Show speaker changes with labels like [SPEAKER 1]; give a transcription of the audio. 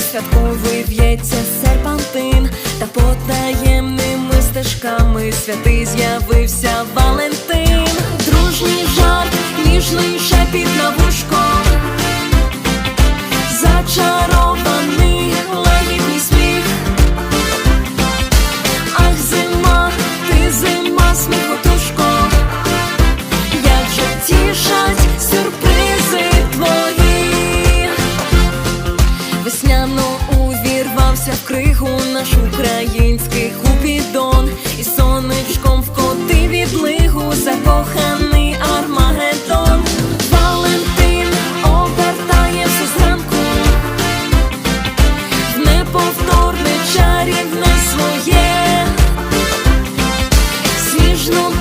[SPEAKER 1] святковий в'ється серпантин, та потаємними стежками святий з'явився Валентин. Дружній жарт, ніжний шепіт на Вирвався в кригу наш український купідон І сонечком вкотив від лигу закоханий армагедон, Валентин обертає всю зранку. В неповторне чарівне своє. Сніжно